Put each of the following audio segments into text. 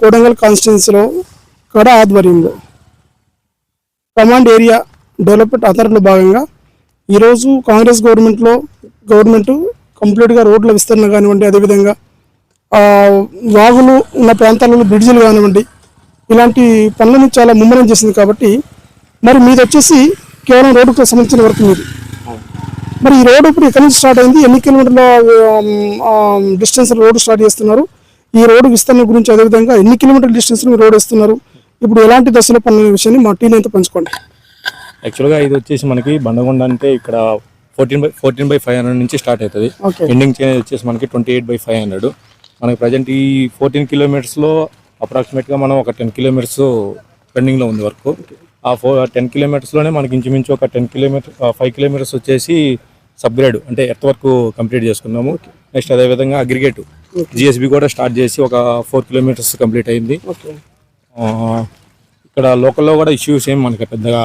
కోడంగల్ కాన్స్టిట్యున్సీలో కడ ఆధ్వర్యంలో కమాండ్ ఏరియా డెవలప్మెంట్ అథారిటీలో భాగంగా ఈరోజు కాంగ్రెస్ గవర్నమెంట్లో గవర్నమెంట్ కంప్లీట్గా రోడ్ల విస్తరణ కానివ్వండి అదేవిధంగా వాగులు ఉన్న ప్రాంతాలలో బ్రిడ్జిలు కానివ్వండి ఇలాంటి పనులను చాలా ముమ్మరం చేసింది కాబట్టి మరి మీది వచ్చేసి కేవలం రోడ్డుకు సంబంధించిన వరకు మీది. మరి ఈ రోడ్డు ఇప్పుడు ఎక్కడి నుంచి స్టార్ట్ అయింది? ఎన్ని కిలోమీటర్ల డిస్టెన్స్ రోడ్డు స్టార్ట్ చేస్తున్నారు? ఈ రోడ్డు విస్తరణ గురించి అదేవిధంగా ఎన్ని కిలోమీటర్ల డిస్టెన్స్ మీరు రోడ్ వేస్తున్నారు? ఇప్పుడు ఎలాంటి దశలో పనుల విషయాన్ని మా టీని అయితే పంచుకోండి. యాక్చువల్గా ఇది వచ్చేసి మనకి బండగొండ అంటే ఇక్కడ fourteen by fourteen by five hundred నుంచి స్టార్ట్ అవుతుంది. ఎండింగ్ చేంజ్ వచ్చేసి మనకి twenty eight by five hundred. మనకి ప్రజెంట్ ఈ ఫోర్టీన్ కిలోమీటర్స్లో అప్రాక్సిమేట్గా మనం ఒక టెన్ కిలోమీటర్స్ పెండింగ్లో ఉంది వర్క్. ఆ ఫో టెన్ కిలోమీటర్స్లోనే మనకి ఇంచుమించు ఒక టెన్ కిలోమీటర్ ఫైవ్ కిలోమీటర్స్ వచ్చేసి సబ్గ్రేడ్ అంటే ఎర్త్ వర్క్ కంప్లీట్ చేసుకున్నాము. నెక్స్ట్ అదేవిధంగా అగ్రిగేట్. జిఎస్బి కూడా స్టార్ట్ చేసి ఒక ఫోర్ కిలోమీటర్స్ కంప్లీట్ అయింది. ఇక్కడ లోకల్లో కూడా ఇష్యూస్ ఏం మనకి పెద్దగా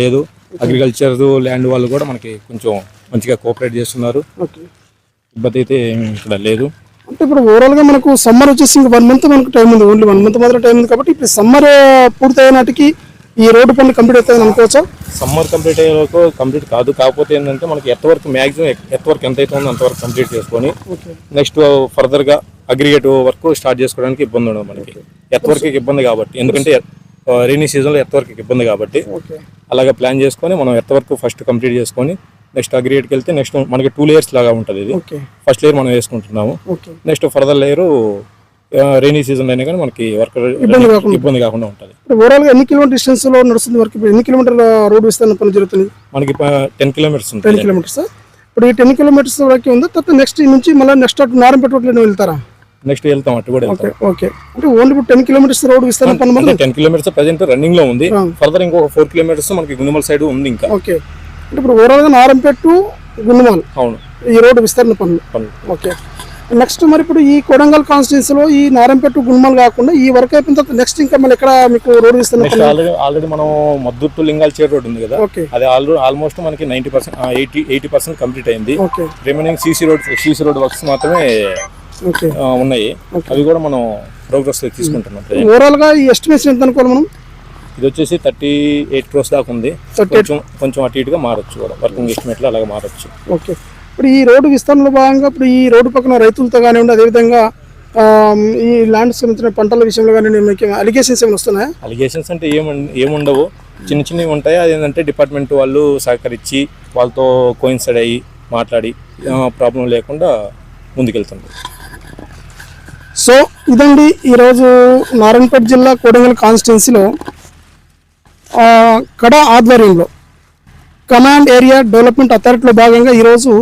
లేదు. అగ్రికల్చర్ ల్యాండ్ వాళ్ళు కూడా మనకి కొంచెం మంచిగా కోఆపరేట్ చేస్తున్నారు. ఇబ్బంది అయితే ఏమీ ఇక్కడ లేదు. అంటే ఇప్పుడు ఓవరాల్గా మనకు సమ్మర్ వచ్చేసి ఇంక వన్ మంత్ మనకు టైం ఉంది. ఓన్లీ వన్ మంత్ మాత్రం టైం ఉంది కాబట్టి ఇప్పుడు సమ్మర్ పూర్తయ్యే నాటికి ఈ రోడ్డు పనులు కంప్లీట్ అవుతాయని అనుకోవచ్చా? సమ్మర్ కంప్లీట్ అయ్యే వరకు కంప్లీట్ కాదు. కాకపోతే ఏంటంటే మనకి earth work maximum earth work ఎంత అయితే ఉందో అంతవరకు కంప్లీట్ చేసుకొని నెక్స్ట్ ఫర్దర్గా అగ్రిగేట్ వర్క్ స్టార్ట్ చేసుకోవడానికి ఇబ్బంది ఉండదు మనకి. ఎర్త్ వర్క్ ఇబ్బంది కాబట్టి. ఎందుకంటే రైనీ సీజన్లో ఎర్త్ వర్క్ ఇబ్బంది కాబట్టి అలాగే ప్లాన్ చేసుకొని మనం ఎర్త్ వర్క్ ఫస్ట్ కంప్లీట్ చేసుకొని నెక్స్ట్ అగ్రిగేట్కి వెళ్తే నెక్స్ట్ మనకి టూ లేయర్స్ లాగా ఉంటుంది ఇది. ఫస్ట్ లేయర్ మనం వేసుకుంటున్నాము. Next further layer rainy season అయినా కానీ మనకి వర్క్ ఇబ్బంది కాకుండా. ఇబ్బంది కాకుండా ఉంటుంది. ఓవరాల్గా ఎన్ని కిలోమీటర్ డిస్టెన్స్లో నడుస్తుంది వరకు ఎన్ని కిలోమీటర్ల రోడ్డు విస్తరణ పనులు జరుగుతుంది మనకి టెన్ కిలోమీటర్స్ టెన్ కిలోమీటర్స్ ఇప్పుడు ఈ టెన్ కిలోమీటర్స్ వరకు ఉంది? తర్వాత నెక్స్ట్ నుంచి మళ్ళీ నెక్స్ట్ అటు నారంపేట వెళ్తారా? నెక్స్ట్ వెళ్తాం అటు కూడా ఓకే ఓకే అంటే ఓన్లీ ఇప్పుడు టెన్ కిలోమీటర్స్ రోడ్ విస్తరణ మాత్రం టెన్ కిలోమీటర్స్ ప్రజెంట్ రన్నింగ్లో ఉంది. ఫర్దర్ ఇంకో ఫోర్ కిలోమీటర్స్ మనకి గుండుమల్ సైడ్ ఉంది ఇంకా. ఓకే అంటే ఇప్పుడు ఓవరాల్గా నారంపేట టు గుండుమాల్ అవును. ఈ రోడ్డు విస్తరణ పనులు. ఓకే నెక్స్ట్ మరి ఇప్పుడు ఈ కొడంగల్ కాన్స్టిట్యున్సీలో ఈ నారంపేట గుణమల్ కాకుండా ఈ వర్క్ అయిపోయిన తర్వాత నెక్స్ట్ ఇంకా మళ్ళీ ఎక్కడ మీకు రోడ్ నెక్స్ట్ ఆల్రెడీ మనం మద్దూరు టు లింగాల్ చేరు రోడ్ ఉంది కదా. అది ఆల్రెడీ ఆల్మోస్ట్ మనకి ninety percent eighty eighty percent complete అయింది. Remaining CC road CC road works మాత్రమే ఉన్నాయి. అవి కూడా మనం ప్రోగ్రెస్ తీసుకుంటున్నాం. ఓవరాల్గా ఈ ఎస్టిమేషన్ ఎంత అనుకోవాలి మనం? ఇది వచ్చేసి థర్టీ ఎయిట్ క్రోస్ దాకా ఉంది. 38 కొంచెం కొంచెం అటు ఇటుగా మారచ్చు కూడా. వర్కింగ్ ఎస్టిమేట్లో అలాగే మారచ్చు. ఓకే. ఇప్పుడు ఈ రోడ్డు విస్తరణలో భాగంగా ఇప్పుడు ఈ రోడ్డు పక్కన రైతులతో కానివ్వండి అదేవిధంగా ఈ ల్యాండ్ సంబంధించిన పంటల విషయంలో కానీ మీకు అలిగేషన్స్ ఏమైనా వస్తున్నాయా? అలిగేషన్స్ అంటే ఏం ఏముండవు. చిన్న చిన్నవి ఉంటాయి. అదేంటంటే డిపార్ట్మెంట్ వాళ్ళు సహకరించి వాళ్ళతో కోయిన్సైడ్ అయ్యి మాట్లాడి ప్రాబ్లం లేకుండా ముందుకెళ్తుంది. సో ఇదండి ఈరోజు నారాయణపేట జిల్లా కోడంగల్ కాన్స్టిట్యున్సీలో కడ ఆధ్వర్యంలో కమాండ్ ఏరియా డెవలప్మెంట్ అథారిటీలో భాగంగా ఈరోజు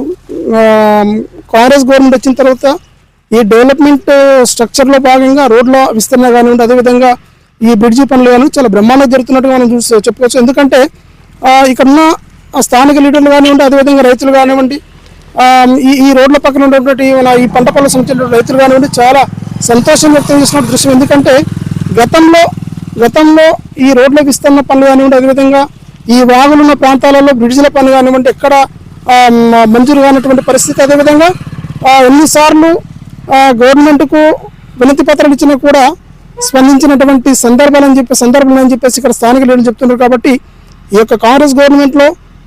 కాంగ్రెస్ గవర్నమెంట్ వచ్చిన తర్వాత ఈ డెవలప్మెంట్ స్ట్రక్చర్లో భాగంగా రోడ్ల విస్తరణ కానివ్వండి అదేవిధంగా ఈ బ్రిడ్జి పనులు కానీ చాలా బ్రహ్మాండంగా జరుగుతున్నట్టుగా మనం చూసి చెప్పుకోవచ్చు. ఎందుకంటే ఇక్కడున్న స్థానిక లీడర్లు కానివ్వండి అదేవిధంగా రైతులు కానివ్వండి ఈ ఈ రోడ్ల పక్కన ఉన్నటువంటి మన ఈ పంట పొల సంబంధించిన రైతులు కానివ్వండి చాలా సంతోషం వ్యక్తం చేసిన దృశ్యం. ఎందుకంటే గతంలో గతంలో ఈ రోడ్ల విస్తరణ పనులు కానివ్వండి అదేవిధంగా ఈ వాగులున్న ప్రాంతాలలో బ్రిడ్జిల పనులు కానివ్వండి ఎక్కడ మంజూరు కానటువంటి పరిస్థితి అదేవిధంగా ఎన్నిసార్లు గవర్నమెంట్కు వినతి పత్రాలు ఇచ్చినా కూడా స్పందించినటువంటి సందర్భాలని అని చెప్పి సందర్భాలు అని చెప్పేసి ఇక్కడ స్థానిక లీడర్లు చెప్తున్నారు కాబట్టి ఈ యొక్క కాంగ్రెస్ గవర్నమెంట్లో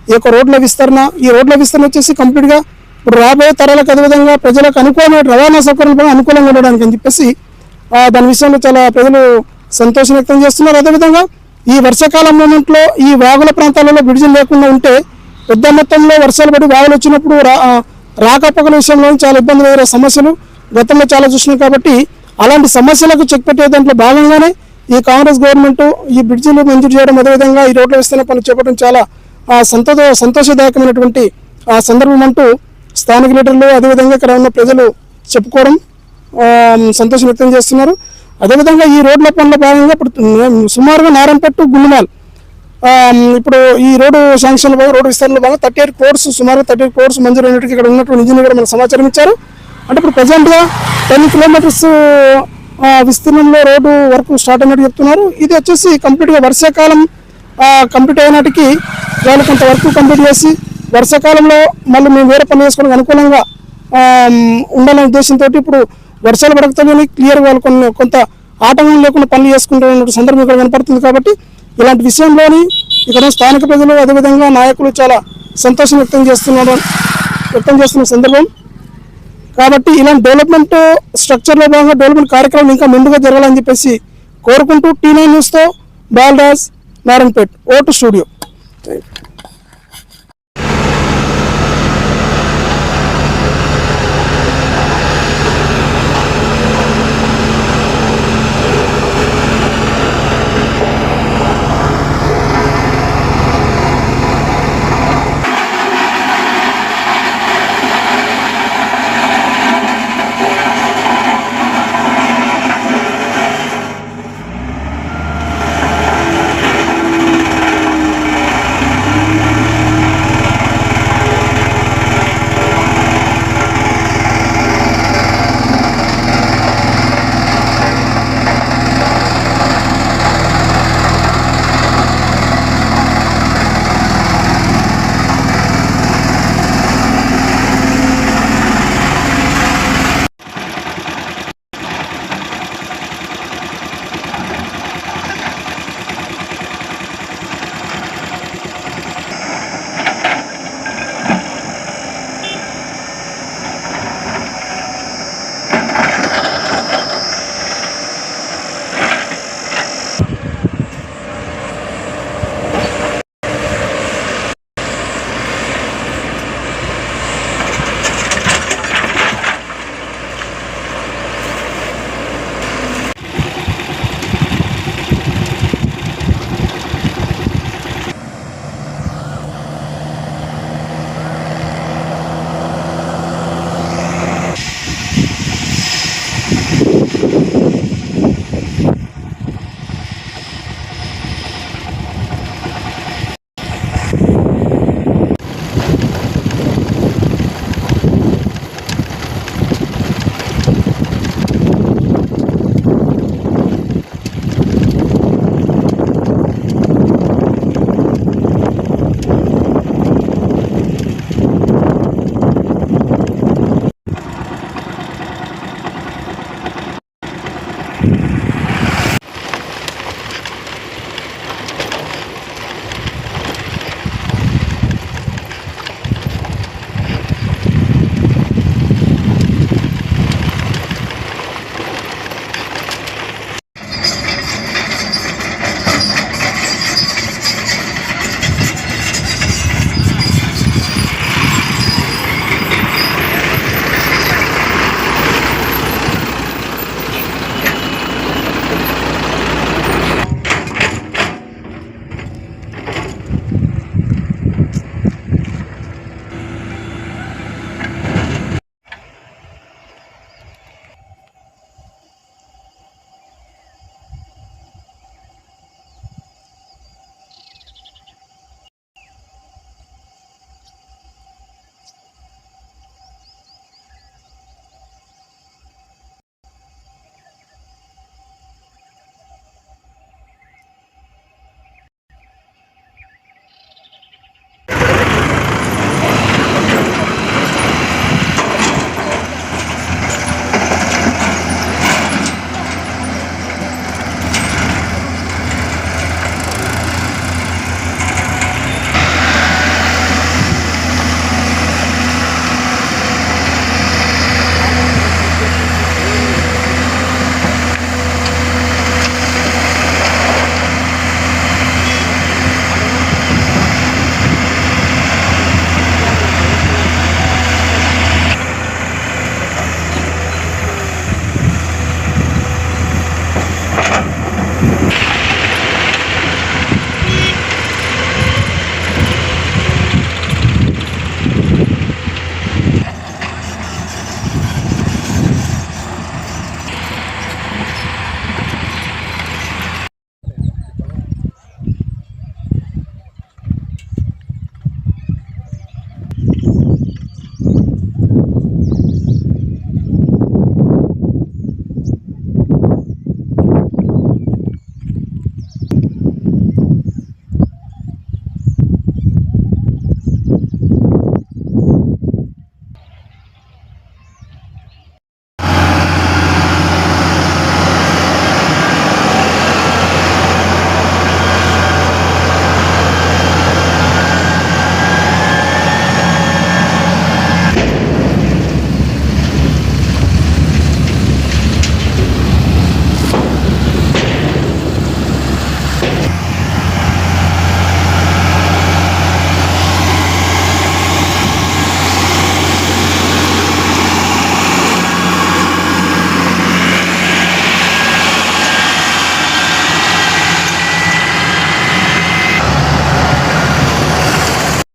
ఈ యొక్క రోడ్ల విస్తరణ ఈ రోడ్ల విస్తరణ వచ్చేసి కంప్లీట్గా ఇప్పుడు రాబోయే తరాలకు అదేవిధంగా ప్రజలకు అనుకూలమైన రవాణా సౌకర్యాలు కూడా అనుకూలంగా ఉండడానికి అని చెప్పేసి దాని విషయంలో చాలా ప్రజలు సంతోషం వ్యక్తం చేస్తున్నారు. అదేవిధంగా ఈ వర్షాకాలం మూమెంట్లో ఈ వాగుల ప్రాంతాలలో బ్రిడ్జిలు లేకుండా ఉంటే పెద్ద మొత్తంలో వర్షాలు పడి వాగులు వచ్చినప్పుడు రా రాకపోకల విషయంలో చాలా ఇబ్బందులు ఎదురయ్యే సమస్యలు గతంలో చాలా చూసినాం కాబట్టి అలాంటి సమస్యలకు చెక్ పెట్టే దాంట్లో భాగంగానే ఈ కాంగ్రెస్ గవర్నమెంట్ ఈ బ్రిడ్జిలు మంజూరు చేయడం అదేవిధంగా ఈ రోడ్ల విస్తరణ పనులు చేపట్టడం చాలా సంతో సంతోష సంతోషదాయకమైనటువంటి ఆ సందర్భం అంటూ స్థానిక లీడర్లు అదేవిధంగా ఇక్కడ ఉన్న ప్రజలు చెప్పుకోవడం సంతోషం వ్యక్తం చేస్తున్నారు. అదేవిధంగా ఈ రోడ్ల పనుల భాగంగా ఇప్పుడు సుమారుగా నారంపట్టు గుండుమాల్ ఇప్పుడు ఈ రోడ్డు శాంక్షన్ భాగంగా రోడ్డు విస్తరణ భాగంగా థర్టీ ఎయిట్ కోర్సు సుమారు థర్టీ ఎయిట్ కోర్స్ మంజూరు అయినట్టుగా ఇక్కడ ఉన్నటువంటి ఇంజనీర్ గారు మనకు సమాచారం ఇచ్చారు. అంటే ఇప్పుడు ప్రజెంట్గా టెన్ కిలోమీటర్స్ విస్తీర్ణంలో రోడ్డు వర్క్ స్టార్ట్ అయినట్టు చెప్తున్నారు. ఇది వచ్చేసి కంప్లీట్గా వర్షాకాలం కంప్లీట్ అయినాటికి వాళ్ళు కొంత వర్క్ కంప్లీట్ చేసి వర్షాకాలంలో మళ్ళీ మేము వేరే పని చేసుకోవడానికి అనుకూలంగా ఉండాలనే ఉద్దేశంతో ఇప్పుడు వర్షాలు పడకపోతే క్లియర్గా వాళ్ళు కొన్ని కొంత ఆటంకం లేకుండా పనులు చేసుకుంటున్న సందర్భం ఇక్కడ కనపడుతుంది కాబట్టి ఇలాంటి విషయంలోని ఇక్కడ స్థానిక ప్రజలు అదేవిధంగా నాయకులు చాలా సంతోషం వ్యక్తం చేస్తున్నారు వ్యక్తం చేస్తున్న సందర్భం. కాబట్టి ఇలాంటి డెవలప్మెంట్ స్ట్రక్చర్లో భాగంగా డెవలప్మెంట్ కార్యక్రమం ఇంకా మెండుగా జరగాలని చెప్పేసి కోరుకుంటూ టీ నైన్ న్యూస్తో బాలరాజ్ నారాయణపేట్ ఓటు స్టూడియో.